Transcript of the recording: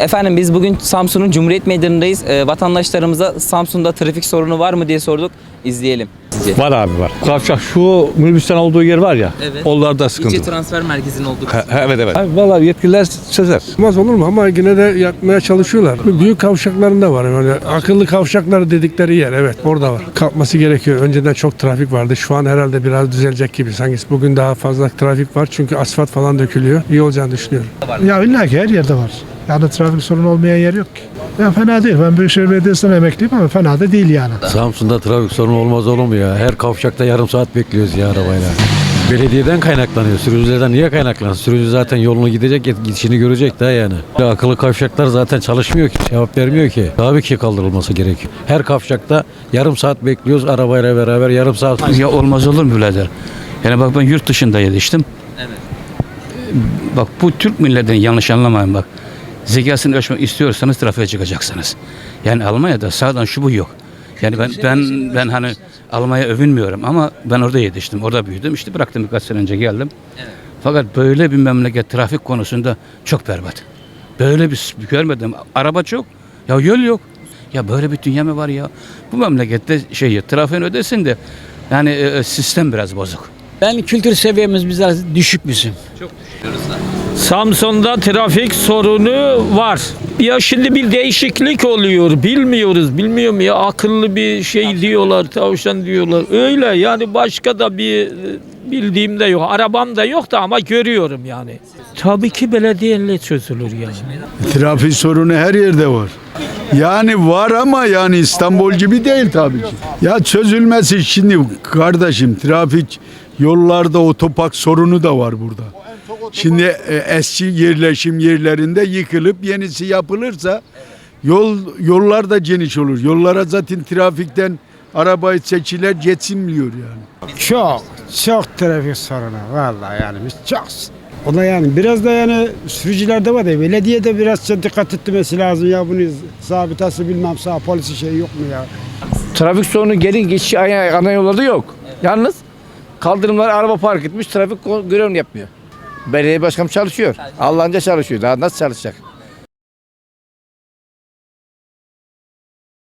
Efendim biz bugün Samsun'un Cumhuriyet Meydanı'ndayız. Ee, vatandaşlarımıza Samsun'da trafik sorunu var mı diye sorduk. İzleyelim. Sizce? Var abi var. Kavşak şu minibüsten olduğu yer var ya. Evet. Onlarda sıkıntı. İlçe transfer merkezinin olduğu Ha, kısım. ha, evet evet. Abi, Vallahi yetkililer çözer. Olmaz olur mu ama yine de yapmaya çalışıyorlar. Büyük kavşaklarında var böyle akıllı kavşaklar dedikleri yer evet orada var. Kalkması gerekiyor. Önceden çok trafik vardı. Şu an herhalde biraz düzelecek gibi. Sanki bugün daha fazla trafik var çünkü asfalt falan dökülüyor. İyi olacağını düşünüyorum. Ya illa ki her yerde var. Yani trafik sorunu olmayan yer yok ki. Ya fena değil. Ben Büyükşehir Belediyesi'nden emekliyim ama fena da değil yani. Samsun'da trafik sorunu olmaz olur mu ya? Her kavşakta yarım saat bekliyoruz ya arabayla. Belediyeden kaynaklanıyor. Sürücülerden niye kaynaklansın? Sürücü zaten yolunu gidecek, gidişini görecek daha yani. Ya Akıllı kavşaklar zaten çalışmıyor ki, cevap vermiyor ki. Tabii ki kaldırılması gerekiyor. Her kavşakta yarım saat bekliyoruz arabayla beraber yarım saat. Ya olmaz olur mu birader? Yani bak ben yurt dışında yetiştim. Evet. Bak bu Türk milletini yanlış anlamayın bak. Zekasını ölçmek istiyorsanız trafiğe çıkacaksınız. Yani Almanya'da sağdan şu bu yok. Yani ben ben ben hani Almanya övünmüyorum ama ben orada yetiştim. Orada büyüdüm. İşte bıraktım birkaç sene önce geldim. Fakat böyle bir memleket trafik konusunda çok berbat. Böyle bir görmedim. Araba çok. Ya yol yok. Ya böyle bir dünya mı var ya? Bu memlekette şey trafiğin ödesin de yani e, sistem biraz bozuk. Ben kültür seviyemiz biraz düşük bizim. Samsun'da trafik sorunu var. Ya şimdi bir değişiklik oluyor. Bilmiyoruz. Bilmiyorum ya akıllı bir şey diyorlar. Tavşan diyorlar. Öyle yani başka da bir bildiğim de yok. Arabam da yok da ama görüyorum yani. Tabii ki belediyeyle çözülür yani. Trafik sorunu her yerde var. Yani var ama yani İstanbul gibi değil tabii ki. Ya çözülmesi şimdi kardeşim trafik yollarda otopark sorunu da var burada. Şimdi e, eski yerleşim yerlerinde yıkılıp yenisi yapılırsa yol yollar da geniş olur. Yollara zaten trafikten arabayı seçiler geçilmiyor yani. Çok, çok trafik sorunu. Vallahi yani biz çok. O da yani biraz da yani sürücülerde var ya belediye de biraz dikkat etmesi lazım ya bunu zabitası bilmem sağ polisi şey yok mu ya? Trafik sorunu geri geçiş ana, ana yollarda yok. Yalnız kaldırımlar araba park etmiş trafik görevini yapmıyor. Belediye başkanı çalışıyor. Allah'ınca çalışıyor. Daha nasıl çalışacak?